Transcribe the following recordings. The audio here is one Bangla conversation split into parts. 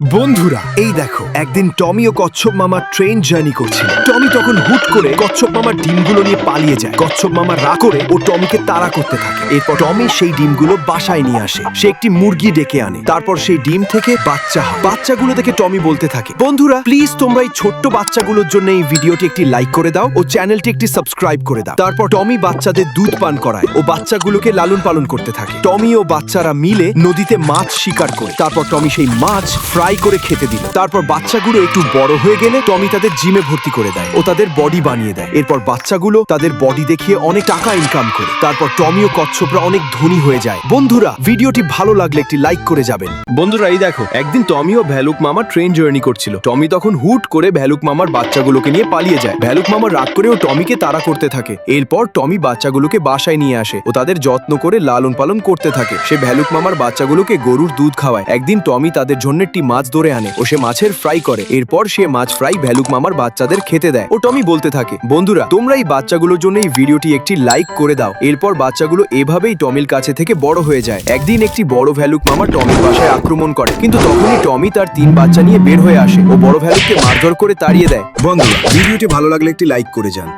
বন্ধুরা, এই দেখো, একদিন টমি ও কচ্ছপ মামা ট্রেন জার্নি করছিল। টমি তখন হুট করে কচ্ছপ মামার ডিমগুলো নিয়ে পালিয়ে যায়। কচ্ছপ মামা রা করে ও টমিকে তাড়া করতে থাকে। এরপর টমি সেই ডিমগুলো বাসায় নিয়ে আসে। সে একটি মুরগি ডেকে আনে। তারপর সেই ডিম থেকে বাচ্চা হয়। বাচ্চাগুলো দেখে টমি বলতে থাকে, বন্ধুরা প্লিজ তোমরা এই ছোট্ট বাচ্চাগুলোর জন্য এই ভিডিওটি একটি লাইক করে দাও ও চ্যানেলটি একটি সাবস্ক্রাইব করে দাও। তারপর টমি বাচ্চাদের দুধ পান করায়। ও বাচ্চাগুলোকে লালন পালন করতে থাকে। টমি ও বাচ্চারা মিলে নদীতে মাছ শিকার করে। তারপর টমি সেই মাছ ফ্রাই করে খেতে দিল। তারপর বাচ্চাগুলো একটু বড় হয়ে গেলে টমি তাদের জিমে ভর্তি করে দেয় ও তাদের বডি বানিয়ে দেয়। এরপর বাচ্চাগুলো তাদের বডি দেখিয়ে অনেক টাকা ইনকাম করে। তারপর টমি ও কচ্ছপরা অনেক ধনী হয়ে যায়। বন্ধুরা, ভিডিওটি ভালো লাগলে একটি লাইক করে যাবেন। বন্ধুরা, এই দেখো, একদিন টমি ও ভ্যালুক মামা ট্রেন জার্নি করছিল। টমি তখন হুট করে ভ্যালুক মামার বাচ্চাগুলোকে নিয়ে পালিয়ে যায়। ভ্যালুক মামা রাগ করে ও টমিকে তাড়া করতে থাকে। এরপর টমি বাচ্চাগুলোকে বাসায় নিয়ে আসে ও তাদের যত্ন করে লালন পালন করতে থাকে। সে ভ্যালুক মামার বাচ্চাগুলোকে গরুর দুধ খাওয়ায়। একদিন টমি তাদের জন্য একটি মাছ ধরে আনে। ও সে মাছের ফ্রাই করে। এরপর সে মাছ ফ্রাই ভ্যালুক মামার বাচ্চাদের খেতে দেয়। ও টমি বলতে থাকে, বন্ধুরা, তোমরা এই বাচ্চাগুলোর জন্য এই ভিডিওটি একটি লাইক করে দাও। এরপর বাচ্চাগুলো এভাবেই টমির কাছে থেকে বড় হয়ে যায়। একদিন একটি বড় ভ্যালুক মামা টমির বাসায় আক্রমণ করে। কিন্তু তখনই টমি তার তিন বাচ্চা নিয়ে বের হয়ে আসে। ও বড় ভ্যালুককে মারধর করে তাড়িয়ে দেয়। বন্ধুরা, ভিডিওটি ভালো লাগলে একটি লাইক করে যান।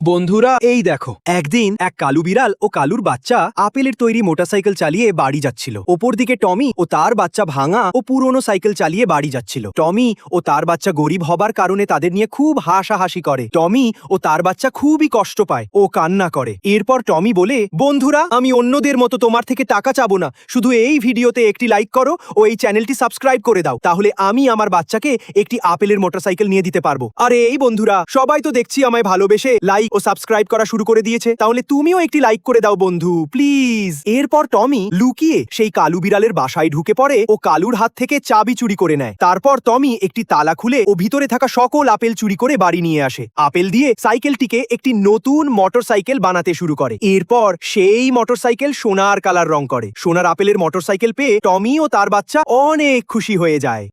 বন্ধুরা, এই দেখো। একদিন এক কালু বিড়াল ও কালুর বাচ্চা আপেলের তৈরি মোটরসাইকেল চালিয়ে বাড়ি যাচ্ছিল। ওপর দিকে টমি ও তার বাচ্চা ভাঙা ও পুরনো সাইকেল চালিয়ে বাড়ি যাচ্ছিল। টমি ও তার বাচ্চা গরিব হবার কারণে তাদের নিয়ে খুব হাসাহাসি করে। টমি ও তার বাচ্চা খুবই কষ্ট পায় ও কান্না করে। এরপর টমি বলে, বন্ধুরা, আমি অন্যদের মতো তোমার থেকে টাকা চাবো না। শুধু এই ভিডিওতে একটি লাইক করো ও এই চ্যানেলটি সাবস্ক্রাইব করে দাও। তাহলে আমি আমার বাচ্চাকে একটি আপেলের মোটরসাইকেল নিয়ে দিতে পারব। আরে, এই বন্ধুরা, সবাই তো দেখছি আমায় ভালোবেসে লাইক ও সাবস্ক্রাইব করা শুরু করে দিয়েছে। তাহলে তুমিও একটি লাইক করে দাও বন্ধু, প্লিজ। এরপর টমি লুকিয়ে সেই কালু বিড়ালের বাসায় ঢুকে পড়ে ও কালুর হাত থেকে চাবি চুরি করে নেয়। তারপর টমি একটি তালা খুলে ও ভিতরে থাকা সকল আপেল চুরি করে বাড়ি নিয়ে আসে। আপেল দিয়ে সাইকেলটিকে একটি নতুন মোটরসাইকেল বানাতে শুরু করে। এরপর সেই মোটরসাইকেল সোনার কালার রং করে। সোনার আপেলের মোটরসাইকেল পেয়ে টমি ও তার বাচ্চা অনেক খুশি হয়ে যায়।